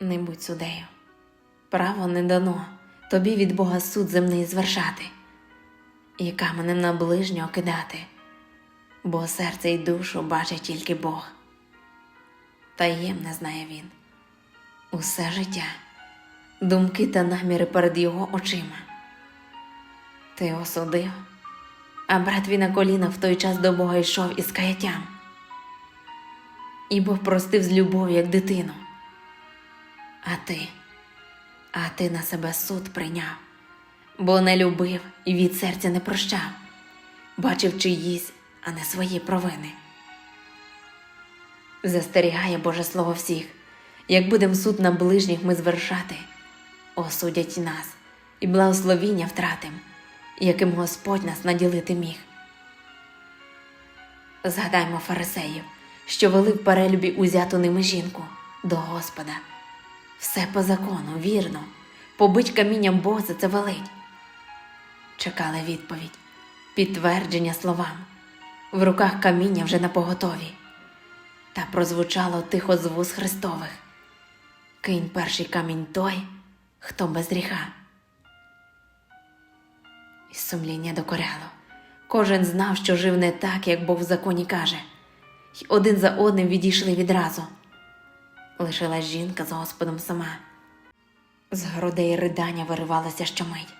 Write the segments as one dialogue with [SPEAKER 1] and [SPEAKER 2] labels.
[SPEAKER 1] Не будь судею. Право не дано тобі від Бога суд земний звершати, і каменем на ближнього кидати, бо серце й душу бачить тільки Бог. Таємне знає він усе життя, думки та наміри перед його очима. Ти осудив, а брат твій на коліна в той час до Бога йшов із каяттям. І Бог простив з любов'ю, як дитину. А ти, а ти на себе суд прийняв, бо не любив і від серця не прощав, бачив чиїсь, а не свої провини. Застерігає Боже Слово всіх, як будем суд на ближніх ми звершати, осудять нас і благословіння втратим, яким Господь нас наділити міг. Згадаймо фарисеїв, що вели в перелюбі узяту ними жінку до Господа. Все по закону, вірно, побить камінням Бога за це велить. Чекали відповідь, підтвердження словам. В руках каміння вже на поготові. Та прозвучало тихо з вуз Христових. Кинь перший камінь той, хто без гріха. І сумління докоряло. Кожен знав, що жив не так, як Бог в законі каже, й один за одним відійшли відразу. Лишилась жінка з Господом сама. З грудей ридання виривалося щомить,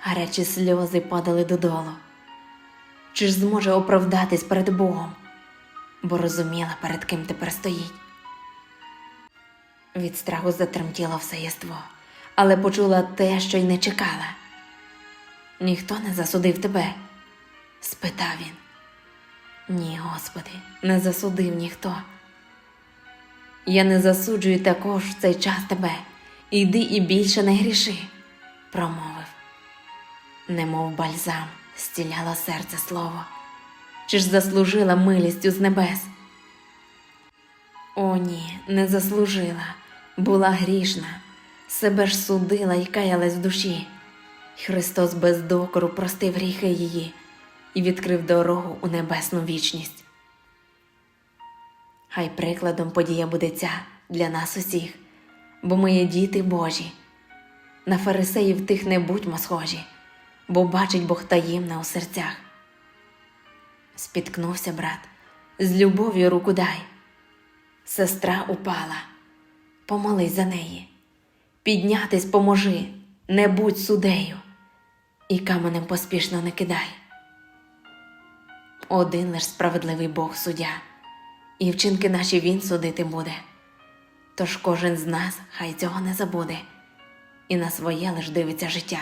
[SPEAKER 1] гарячі сльози падали додолу. Чи ж зможе оправдатись перед Богом, бо розуміла, перед ким тепер стоїть. Від страху затремтіло все єство, але почула те, що й не чекала. Ніхто не засудив тебе? спитав він. Ні, Господи, не засудив ніхто. Я не засуджую також в цей час тебе. Іди і більше не гріши, промовив. Немов бальзам стіляло серце слово, чи ж заслужила милістю з небес? О, ні, не заслужила, була грішна, себе ж судила і каялась в душі. Христос без докору простив гріхи її і відкрив дорогу у небесну вічність. Хай прикладом подія буде ця для нас усіх, бо ми є діти Божі. На фарисеїв тих не будьмо схожі, бо бачить Бог таємне у серцях. Спіткнувся брат, з любов'ю руку дай. Сестра упала, помолись за неї. Піднятись поможи, не будь судею, і каменем поспішно не кидай. Один лиш справедливий Бог суддя, і вчинки наші він судити буде. Тож кожен з нас хай цього не забуде, і на своє лиш дивиться життя.